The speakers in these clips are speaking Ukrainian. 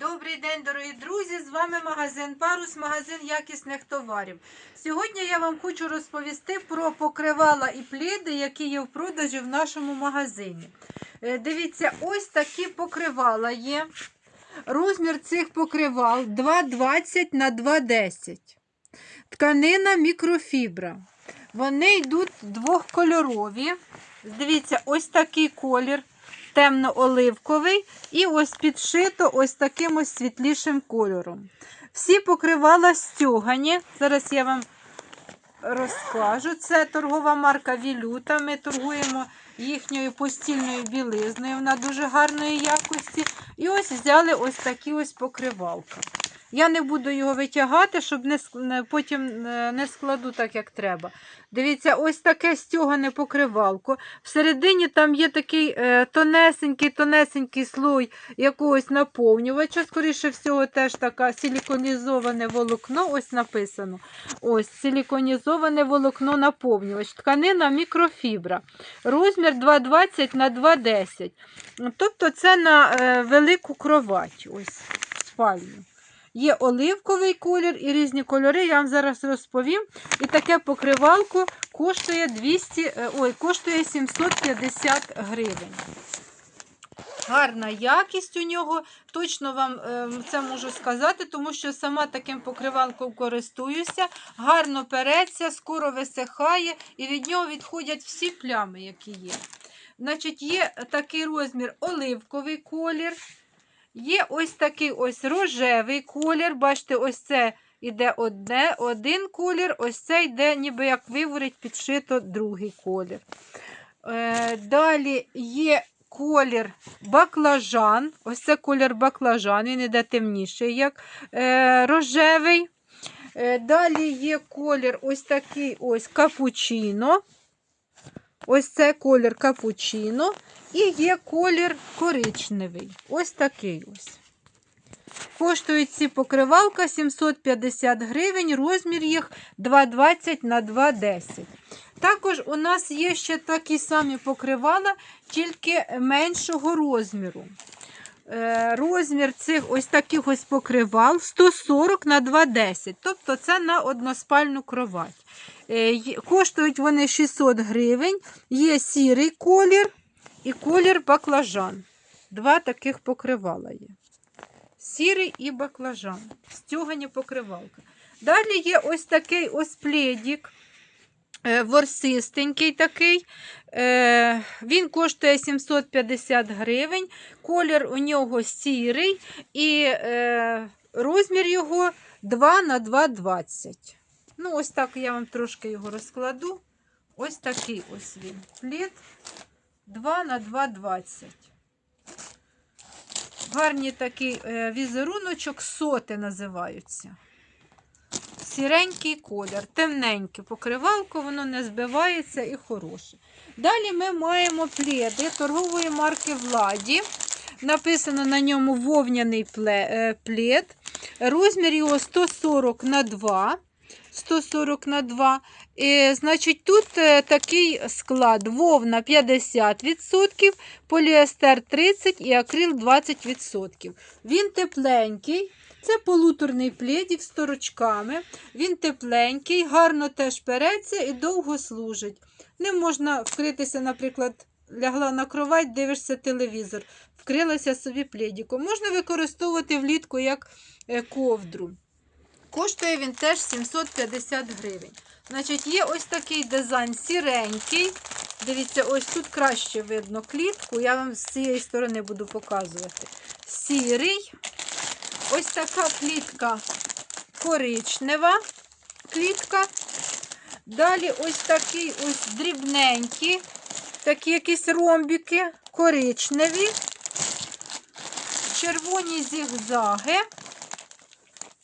Добрий день, дорогі друзі! З вами магазин Парус, магазин якісних товарів. Сьогодні я вам хочу розповісти про покривала і пліди, які є в продажі в нашому магазині. Е, Дивіться, ось такі покривала є. Розмір цих покривал 2,20 на 2,10. Тканина мікрофібра. Вони йдуть двохкольорові. Дивіться, ось такий колір темно-оливковий, і ось підшито ось таким ось світлішим кольором. Всі покривала стюгані. Зараз я вам розкажу. Це торгова марка Вілюта. Ми торгуємо їхньою постільною білизною. Вона дуже гарної якості. І ось взяли ось такі ось покривалка. Я не буду його витягати, щоб не, потім е, не складу так, як треба. Дивіться, ось таке стюгане покривалко. Всередині там є такий е, тонесенький, тонесенький слой якогось наповнювача. Скоріше всього, теж таке силіконізоване волокно. Ось написано. Ось силіконізоване волокно наповнювач. Тканина мікрофібра. Розмір 2,20 на 2,10. Тобто це на е, велику кровать. Ось спальню. Є оливковий колір і різні кольори. Я вам зараз розповім. І таке покривалко коштує 200, е, ой, коштує 750 гривень. Гарна якість у нього. Точно вам е, це можу сказати, тому що сама таким покривалком користуюся. Гарно переться, скоро висихає, і від нього відходять всі плями, які є. Значить, є такий розмір оливковий колір. Є ось такий ось рожевий колір. Бачите, ось це йде одне, один колір, ось це йде, ніби як виворить, підшито другий колір. Е, далі є колір баклажан. Ось це колір баклажан, він йде темніший, як е, рожевий. Е, далі є колір ось такий ось капучино. Ось це колір капучино. І є колір коричневий. Ось такий ось. Коштують ці покривалка 750 гривень, розмір їх 2,20 на 2,10. Також у нас є ще такі самі покривала, тільки меншого розміру. Е, Розмір цих ось таких ось покривал 140 на 2,10. Тобто це на односпальну кровать. Е, Коштують вони 600 гривень. Є сірий колір і колір баклажан. Два таких покривала є. Сірий і баклажан. Стюгані покривалка. Далі є ось такий ось пледік. Е, Ворсистенький такий. Е, Він коштує 750 гривень. Колір у нього сірий і е, розмір його 2 на 2,20. Ну, ось так я вам трошки його розкладу. Ось такий ось він. Плід 2 на 2,20. Гарний такий візеруночок, соти називаються. Сіренький колір, темненьке покривалко, воно не збивається і хороше. Далі ми маємо пледи торгової марки Владі. Написано на ньому вовняний пле- е, плед. Розмір його 140 на 2. 140 на 2. І, значить, тут е, такий склад: вовна 50%, поліестер 30% і акрил 20%. Він тепленький. Це полуторний пледік з торочками. Він тепленький, гарно теж переться і довго служить. Ним можна вкритися, наприклад, лягла на кровать, дивишся телевізор, вкрилася собі пледіком. Можна використовувати влітку як е, ковдру. Коштує він теж 750 гривень. Значить, є ось такий дизайн сіренький. Дивіться, ось тут краще видно клітку. Я вам з цієї сторони буду показувати. Сірий. Ось така клітка коричнева клітка. Далі ось такий ось дрібненький, такі якісь ромбики, коричневі, червоні зігзаги.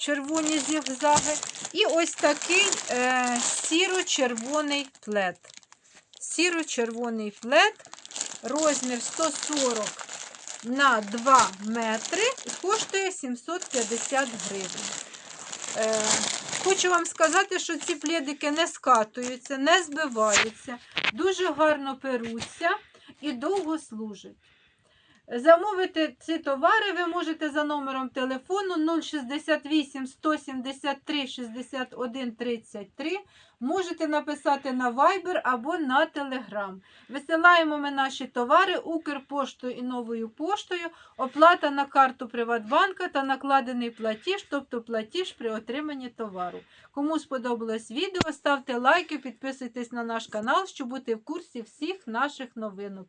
Червоні зігзаги. І ось такий е, сіро-червоний плед. Сіро-червоний плед, розмір 140 на 2 метри коштує 750 гривень. Е, хочу вам сказати, що ці пледики не скатуються, не збиваються, дуже гарно перуться і довго служать. Замовити ці товари ви можете за номером телефону 068 173 61 33. Можете написати на Viber або на Telegram. Висилаємо ми наші товари Укрпоштою і новою поштою. Оплата на карту Приватбанка та накладений платіж, тобто платіж при отриманні товару. Кому сподобалось відео, ставте лайки, підписуйтесь на наш канал, щоб бути в курсі всіх наших новинок.